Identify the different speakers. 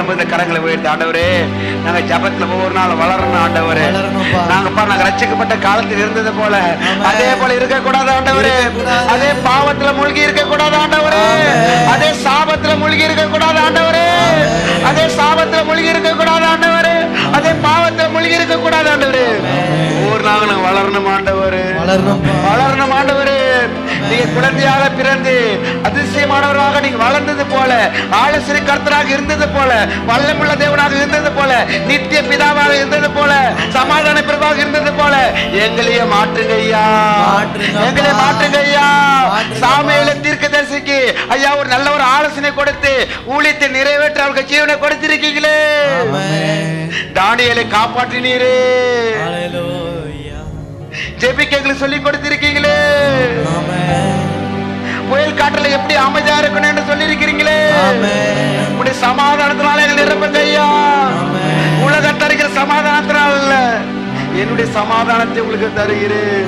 Speaker 1: சமூகத்துல கரங்களை உயர்த்தி ஆண்டவரே நாங்க ஜபத்துல ஒவ்வொரு நாள் வளரணும் ஆண்டவரே. நாங்கப்பா நாங்க ரட்சிக்கப்பட்ட காலத்தில் இருந்தது போல. அதே போல இருக்க கூடாது ஆண்டவரே. அதே பாவத்துல மூழ்கி இருக்க கூடாது ஆண்டவரே. அதே சாபத்துல மூழ்கி இருக்க கூடாது ஆண்டவரே. அதே சாபத்துல மூழ்கி இருக்க கூடாது ஆண்டவரே அதே பாவத்துல மூழ்கி இருக்க கூடாது ஆண்டவரே ஒவ்வொரு நாங்க வளரணும் ஆண்டவரே. வளரணும் ஆண்டவரே நீங்க குழந்தையாக பிறந்து அதிசயமானவராக நீங்க வளர்ந்தது போல ஆலோசனை கர்த்தராக இருந்தது போல வல்லமுள்ள தேவனாக இருந்தது போல நித்திய பிதாவாக இருந்தது போல சமாதான பிறவாக இருந்தது போல எங்களையே மாற்றுங்க ஐயா. எங்களை மாற்றுங்க ஐயா. சாமியில தீர்க்கதரிசிக்கு ஐயா ஒரு நல்ல ஒரு ஆலோசனை கொடுத்து ஊழியத்தை நிறைவேற்ற அவருக்கு ஜீவனை கொடுத்திருக்கீங்களே. தானியலை காப்பாற்றினீரே ஜெபிக்க எங்களுக்கு சொல்லி கொடுத்திருக்கீங்களே அமைதியா இருக்கணும் என்று சொல்லி இருக்கிறீங்களே உடைய சமாதானத்தினால எங்களை நிரப்புங்க ஐயா
Speaker 2: ஆமென்.
Speaker 1: உலகத்தருகிற சமாதானத்தினால இல்ல என்னுடைய சமாதானத்தை உங்களுக்கு தருகிறேன்.